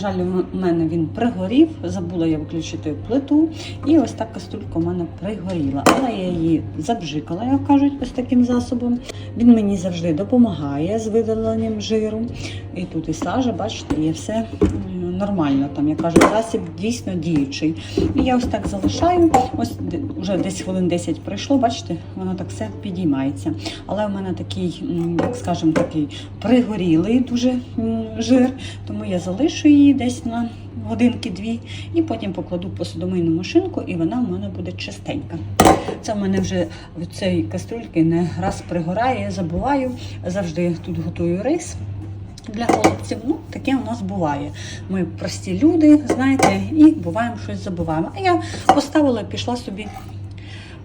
жаль, у мене він пригорів, забула я виключити плиту. І ось так каструлька у мене пригоріла. Але я її забжикала, як кажуть, ось таким засобом. Він мені завжди допомагає з видаленням жиру. І тут і сажа, бачите, є все нормально. Там я кажу, засіб дійсно діючий. І я ось так залишаю. Ось вже десь хвилин 10 пройшло, бачите, воно так все підіймається. Але в мене такий, як скажемо, такий пригорілий дуже жир, тому я залишу її десь на годинки-дві і потім покладу посудомийну машинку, і вона в мене буде чистенька. Це в мене вже в цієї каструльки не раз пригорає, забуваю. Завжди тут готую рис. Для хлопців, ну таке у нас буває. Ми прості люди, знаєте, і буваємо щось забуваємо. А я поставила, пішла собі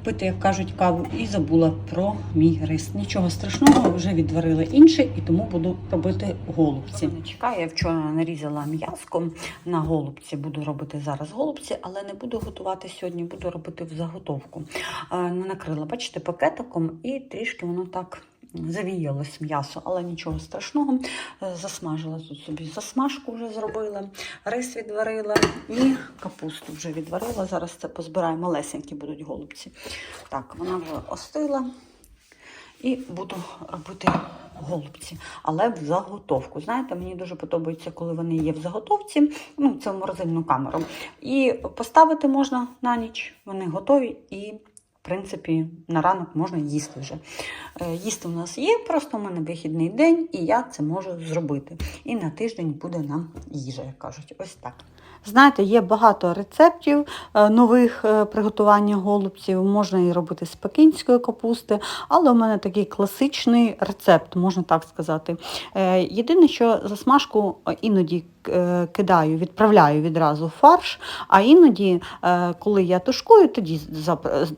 пити, як кажуть, каву і забула про мій рис. Нічого страшного, вже відварила інший і тому буду робити голубці. Не Чекаю, я вчора нарізала м'язко на голубці. Буду робити зараз голубці, але не буду готувати сьогодні, буду робити в заготовку. Не накрила, бачите, пакетиком і трішки воно так. Завіялось м'ясо, але нічого страшного. Е, Засмажила тут собі засмажку вже зробила, рис відварила і капусту вже відварила. Зараз це позбираю, малесенькі будуть голубці. Так, вона вже остила. І буду робити голубці, але в заготовку. Знаєте, мені дуже подобається, коли вони є в заготовці. Ну, це в морозильну камеру. І поставити можна на ніч, вони готові і. Принципі, на ранок можна їсти вже. Е, Їсти у нас є, просто у мене вихідний день, і я це можу зробити. І на тиждень буде нам їжа, як кажуть. Ось так. Знаєте, є багато рецептів е, нових е, приготування голубців. Можна і робити з пекінської капусти, але у мене такий класичний рецепт, можна так сказати. Єдине, що засмажку іноді кидаю, відправляю відразу фарш, а іноді, е, коли я тушкую, тоді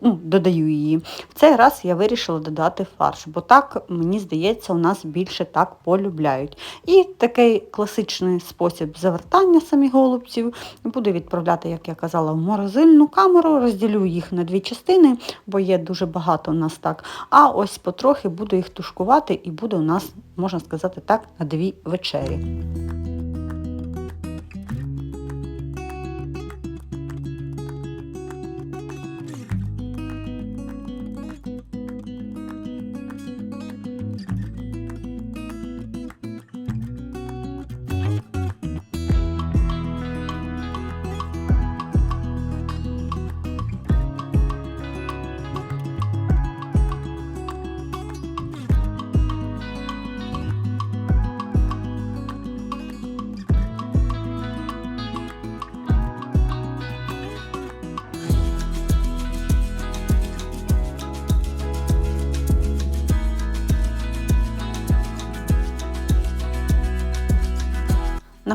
ну, додаю її. В цей раз я вирішила додати фарш, бо так, мені здається, у нас більше так полюбляють. І такий класичний спосіб завертання самих голубців буду відправляти, як я казала, в морозильну камеру, розділю їх на дві частини, бо є дуже багато у нас так. А ось потрохи буду їх тушкувати і буде у нас, можна сказати так, на дві вечері.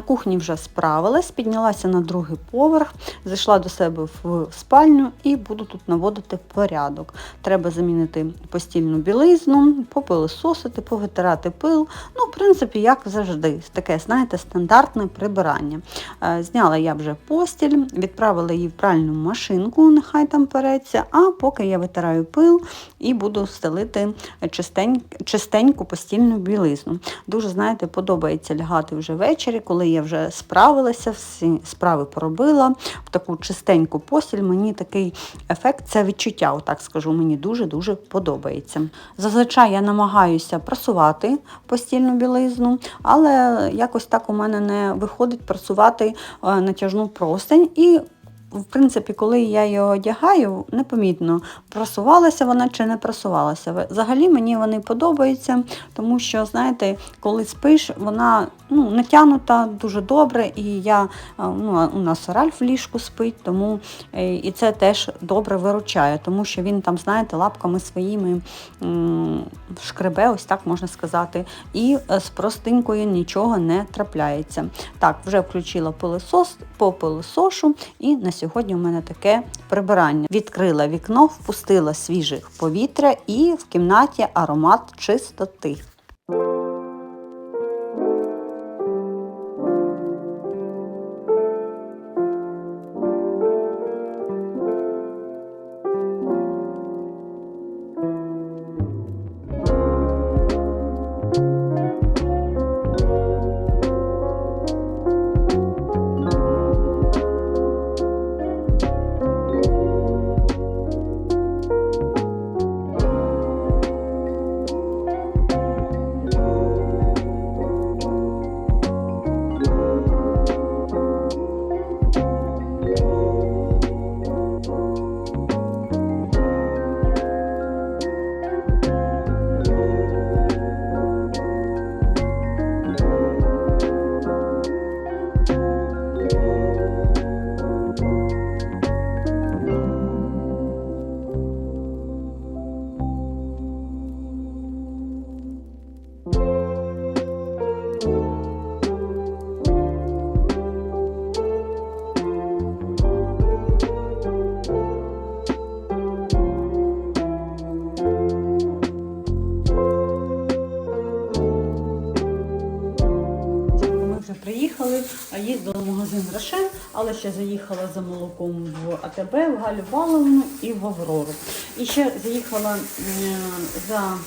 Кухні вже справилась, піднялася на другий поверх, зайшла до себе в спальню і буду тут наводити порядок. Треба замінити постільну білизну, попилисосити, повитирати пил. Ну, в принципі, як завжди, таке, знаєте, стандартне прибирання. Е, Зняла я вже постіль, відправила її в пральну машинку, нехай там переться, а поки я витираю пил і буду стелити чистень, чистеньку постільну білизну. Дуже, знаєте, подобається лягати вже ввечері, коли я вже справилася, всі справи поробила, в таку чистеньку постіль. Мені такий ефект, це відчуття, отак скажу, мені дуже-дуже подобається. Зазвичай я намагаюся прасувати постільну білизну, але якось так у мене не виходить прасувати е, натяжну простень і в принципі, коли я її одягаю, непомітно, просувалася вона чи не просувалася. Взагалі мені вони подобаються, тому що, знаєте, коли спиш, вона ну, натягнута дуже добре, і я, е, ну, у нас Ральф в ліжку спить, тому е, і це теж добре виручає, тому що він там, знаєте, лапками своїми шкребе, ось так можна сказати, і е, з простинкою нічого не трапляється. Так, вже включила пилосос, по пилосошу, і на сьогодні у мене таке прибирання. Відкрила вікно, впустила свіже повітря і в кімнаті аромат чистоти. Ще заїхала за молоком в АТБ, в Галю Баловну і в Аврору. І ще заїхала за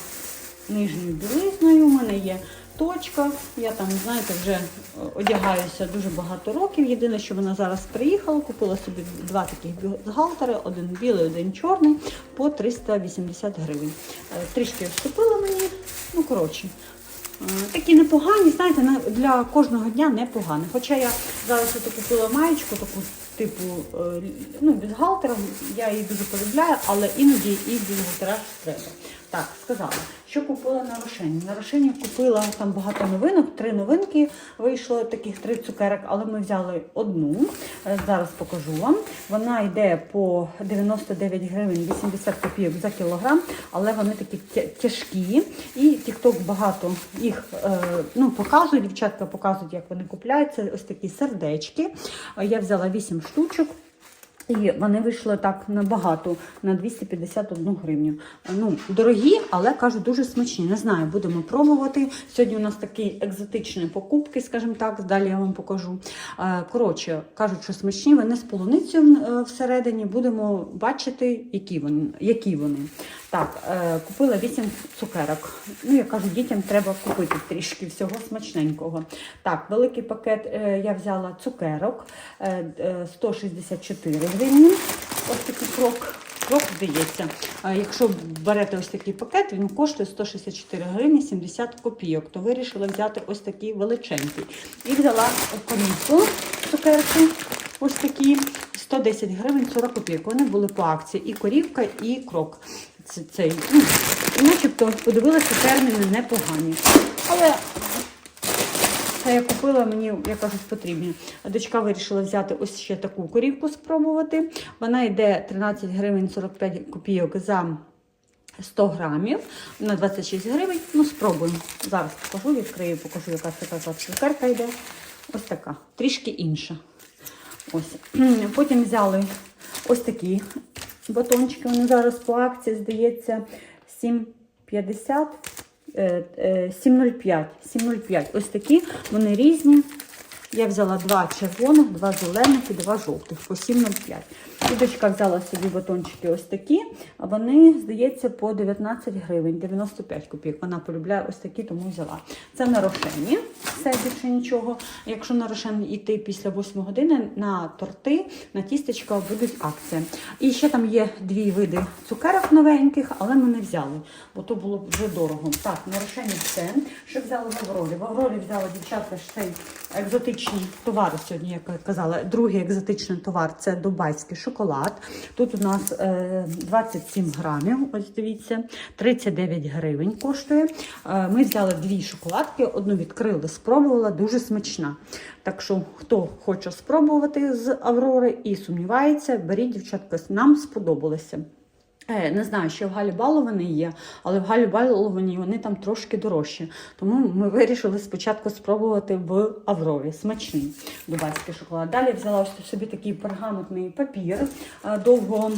нижньою білизною. У мене є точка. Я там, знаєте, вже одягаюся дуже багато років. Єдине, що вона зараз приїхала, купила собі два таких бюстгальтери, один білий, один чорний, по 380 гривень. Е, Трішки вступила мені, ну коротше. Е, Такі непогані, знаєте, для кожного дня непогані. Хоча я зараз купила маєчку, таку типу е, ну, бюстгальтером, я її дуже полюбляю, але іноді і бюстгальтера треба. Так, сказала, що купила на Рошені. На Рошені купила там багато новинок, три новинки вийшло, таких три цукерок, але ми взяли одну. Е, Зараз покажу вам. Вона йде по 99 гривень 80 копійок за кілограм, але вони такі тяжкі. І TikTok багато їх е, ну, показує, дівчатка показують, як вони купляються. Ось такі сердечки. Е, Я взяла 8 штучок. І вони вийшли так набагато на 251 гривню. Ну, дорогі, але кажуть, дуже смачні. Не знаю, будемо пробувати. Сьогодні у нас такі екзотичні покупки, скажімо так, далі я вам покажу. Е, Коротше, кажуть, що смачні, вони з полуницею е, всередині. Будемо бачити, які вони. Які вони. Так, е, купила 8 цукерок. Ну, я кажу, дітям треба купити трішки всього смачненького. Так, великий пакет е, я взяла цукерок е, е, 164 гривні. Ось такий крок. Крок здається. Якщо берете ось такий пакет, він коштує 164 гривні 70 копійок. То вирішила взяти ось такий величенький. І взяла корінку цукерки. Ось такі 110 гривень 40 копійок. Вони були по акції. І корівка, і крок. Це, цей. Ну, начебто подивилася терміни непогані. Але це я купила, мені, як кажуть, потрібні. А Дочка вирішила взяти ось ще таку корівку спробувати. Вона йде 13 гривень 45 копійок за 100 грамів на 26 гривень. Ну, спробуємо. Зараз покажу, відкрию, покажу, яка така цукерка йде. Ось така, трішки інша. Ось. Потім взяли ось такі батончики. Вони зараз по акції, здається, 7,50. е, е, 7,05. 7,05. Ось такі, вони різні. Я взяла два червоних, два зелених і два жовтих по 7,05. І дочка взяла собі батончики ось такі, а вони, здається, по 19 гривень, 95 копійок. Вона полюбляє ось такі, тому взяла. Це на рошені, все більше нічого. Якщо на рошен йти після 8 години, на торти, на тістечка будуть акції. І ще там є дві види цукерок новеньких, але ми не взяли, бо то було вже дорого. Так, на рошені все. Що взяли в Аврорі? В Аврорі взяла дівчата ж цей екзотичний товар сьогодні, як я казала. Другий екзотичний товар це дубайський шоколад. Тут у нас е, 27 грамів. Ось дивіться, 39 гривень коштує. Е, ми взяли дві шоколадки, одну відкрили, спробувала, дуже смачна. Так що, хто хоче спробувати з Аврори і сумнівається, беріть, дівчатка, нам сподобалося. Е, Не знаю, ще в Галі Баловані є, але в Галі Баловані вони там трошки дорожчі. Тому ми вирішили спочатку спробувати в Аврорі. Смачний дубайський шоколад. Далі взяла собі такий пергаментний папір. е, Довго,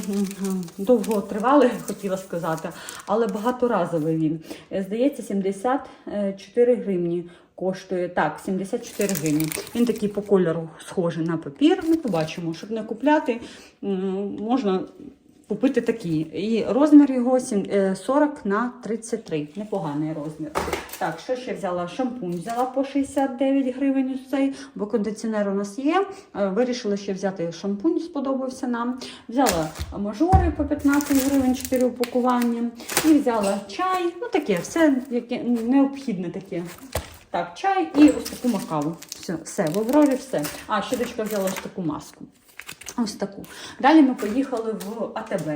довго тривалий, хотіла сказати, але багаторазовий він. Е, Здається, 74 гривні. Коштує так, 74 гривні. Він такий по кольору схожий на папір. Ми побачимо, щоб не купляти, можна купити такі. І розмір його е, 40 на 33. Непоганий розмір. Так, що ще взяла? Шампунь взяла по 69 гривень цей, бо кондиціонер у нас є. Е, Вирішила ще взяти шампунь, сподобався нам. Взяла мажори по 15 гривень, 4 упакування. І взяла чай. Ну таке, все яке необхідне таке. Так, чай і ось таку макаву. Все, все, в Аврорі все. А, ще дочка взяла ось таку маску. Ось таку. Далі ми поїхали в АТБ.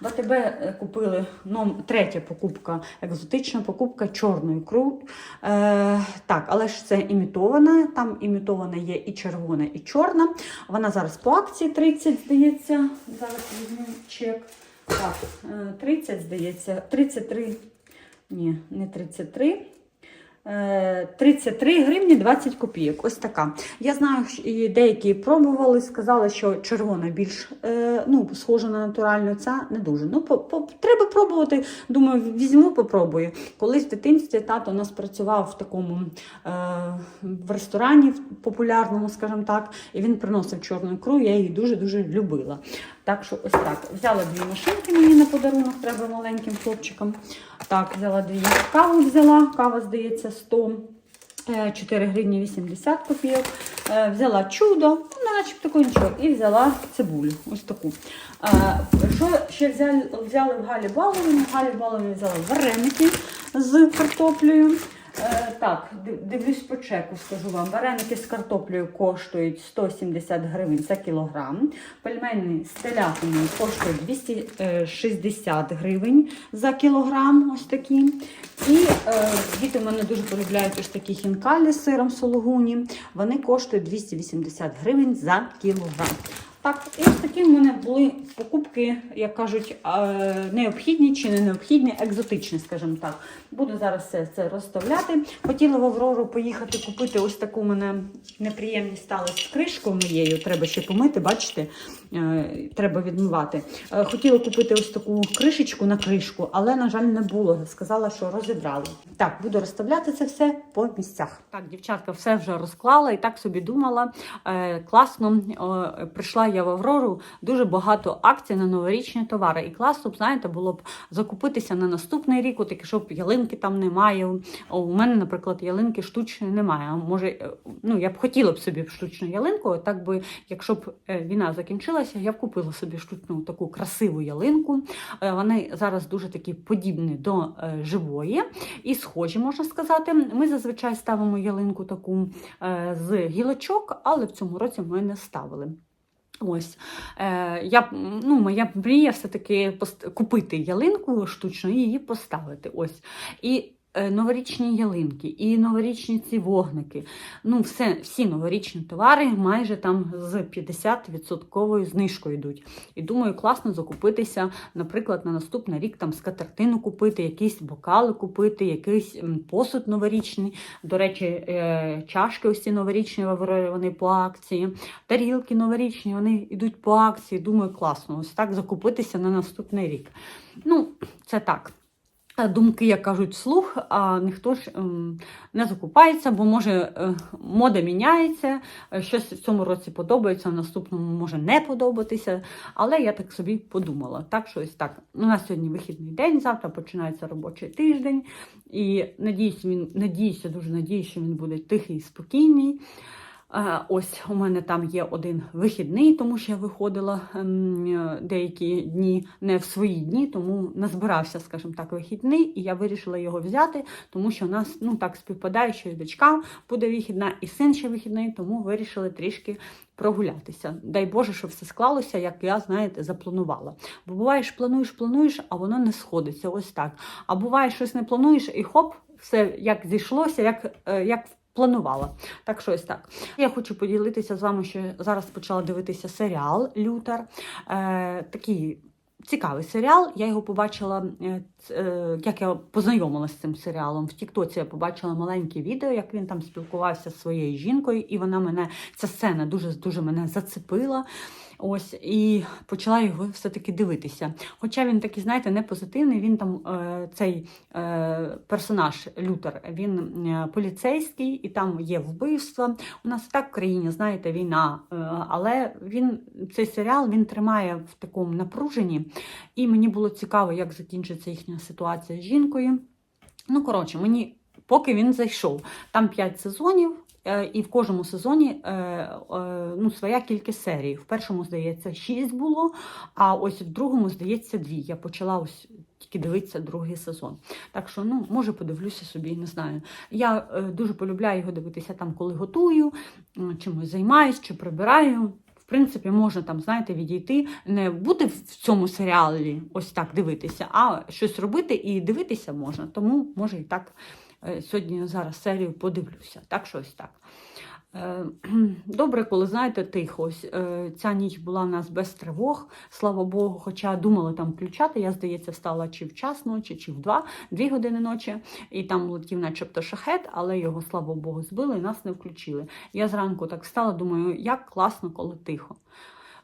В АТБ е, купили ном, третя покупка, екзотична покупка чорної крут. Е, так, але ж це імітована. Там імітована є і червона, і чорна. Вона зараз по акції 30, здається. Зараз візьму чек. Так, е, 30, здається, 33. Ні, не 33. Е, 33 гривні 20 копійок. Ось така. Я знаю, і деякі пробували, сказали, що червона більш е, ну, схожа на натуральну, ця не дуже. Ну, по, по, треба пробувати. Думаю, візьму, попробую. Колись в дитинстві тато у нас працював в такому е, в ресторані популярному, скажімо так, і він приносив чорну ікру, я її дуже-дуже любила. Так що ось так. Взяла дві машинки мені на подарунок, треба маленьким хлопчикам. Так, взяла дві каву взяла. Кава, здається, 100. е, 4 гривні 80 копійок. Е, Взяла чудо, ну, начебто нічого, і взяла цибулю. Ось таку. Е, Що ще взяли, взяли в Галі Балові? В Галі Балові взяла вареники з картоплею. Е, Так, дивлюсь по чеку, скажу вам. Вареники з картоплею коштують 170 гривень за кілограм. Пельмені з телятиною коштують 260 гривень за кілограм. Ось такі. І е, діти в мене дуже полюбляють ось такі хінкалі з сиром сологуні. Вони коштують 280 гривень за кілограм. Так, ось такі в мене були покупки, як кажуть, необхідні чи не необхідні, екзотичні, скажімо так. Буду зараз все це розставляти. Хотіла в Аврору поїхати купити ось таку мене неприємність стала з кришкою моєю. Треба ще помити, бачите, е, треба відмивати. Е, Хотіла купити ось таку кришечку на кришку, але, на жаль, не було. Сказала, що розібрали. Так, буду розставляти це все по місцях. Так, дівчатка, все вже розклала і так собі думала. Е, класно прийшла я в Аврору, дуже багато акцій на новорічні товари. І класно б, знаєте, було б закупитися на наступний рік, от щоб ялинки там немає. У мене, наприклад, ялинки штучної немає. Може, е, ну я б хотіла б собі штучну ялинку. Так би, якщо б е, війна закінчилася, я б купила собі штучну таку красиву ялинку. Е, Вони зараз дуже такі подібні до живої і схожі, можна сказати. Ми зазвичай ставимо ялинку таку з гілочок, але в цьому році ми не ставили. Ось е, я ну, моя мрія все-таки купити ялинку штучно і її поставити. Ось. І новорічні ялинки, і новорічні ці вогники. Ну, все, всі новорічні товари майже там з 50% знижкою йдуть. І думаю, класно закупитися, наприклад, на наступний рік там скатертину купити, якісь бокали купити, якийсь посуд новорічний. До речі, е, чашки ось ці новорічні вони по акції. Тарілки новорічні, вони йдуть по акції. Думаю, класно. Ось так закупитися на наступний рік. Ну, це так. Е, Думки, як кажуть, вслух, а ніхто ж ем, не закупається, бо може е, мода міняється, е, щось в цьому році подобається, в наступному може не подобатися. Але я так собі подумала. Так що ось так. У нас сьогодні вихідний день, завтра починається робочий тиждень. І надіюсь, він надіюся, дуже надіюсь, що він буде тихий і спокійний. Ось у мене там є один вихідний, тому що я виходила ем, деякі дні не в свої дні, тому назбирався, скажімо так, вихідний, і я вирішила його взяти, тому що у нас ну так співпадає, що і дочка буде вихідна, і син ще вихідний, тому вирішили трішки прогулятися. Дай Боже, щоб все склалося, як я, знаєте, запланувала. Бо буваєш, плануєш, плануєш, а воно не сходиться. Ось так. А буває, щось не плануєш, і хоп, все як зійшлося, як, е, як планувала. Так що ось так. Я хочу поділитися з вами, що зараз почала дивитися серіал Лютер. Е, такий цікавий серіал. Я його побачила, е, е, як я познайомилася з цим серіалом. В Тіктоці я побачила маленьке відео, як він там спілкувався зі своєю жінкою, і вона мене, ця сцена дуже дуже мене зацепила. Ось і почала його все-таки дивитися. Хоча він такий, знаєте, не позитивний. Він там е, цей е, персонаж Лютер, він е, поліцейський, і там є вбивства. У нас так в країні, знаєте, війна. Але він цей серіал він тримає в такому напруженні. І мені було цікаво, як закінчиться їхня ситуація з жінкою. Ну, коротше, мені поки він зайшов. Там 5 сезонів. Е, І в кожному сезоні е, е, ну, своя кількість серій. В першому, здається, 6 було, а ось в другому, здається, 2. Я почала ось тільки дивитися другий сезон. Так що, ну, може, подивлюся собі, не знаю. Я дуже полюбляю його дивитися там, коли готую, чимось займаюсь чи прибираю. В принципі, можна там, знаєте, відійти, не бути в цьому серіалі, ось так дивитися, а щось робити і дивитися можна. Тому може і так сьогодні зараз серію подивлюся. Так що ось так. Е, Добре, коли знаєте, тихо. Ось, е, Ця ніч була в нас без тривог, слава Богу. Хоча думала там включати. Я, здається, встала чи в час ночі, чи в два, дві години ночі, і там летів, начебто, шахет, але його, слава Богу, збили і нас не включили. Я зранку так встала, думаю, як класно, коли тихо.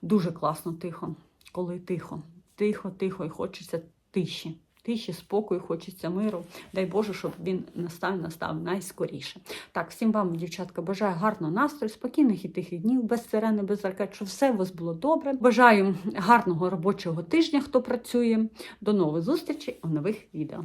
Дуже класно тихо, коли тихо. Тихо, тихо, і хочеться тиші. Тиші, спокою, хочеться миру. Дай Боже, щоб він настав, настав найскоріше. Так, всім вам, дівчатка, бажаю гарного настрою, спокійних і тихих днів, без сирени, без ракет, щоб все у вас було добре. Бажаю гарного робочого тижня, хто працює. До нових зустрічей у нових відео.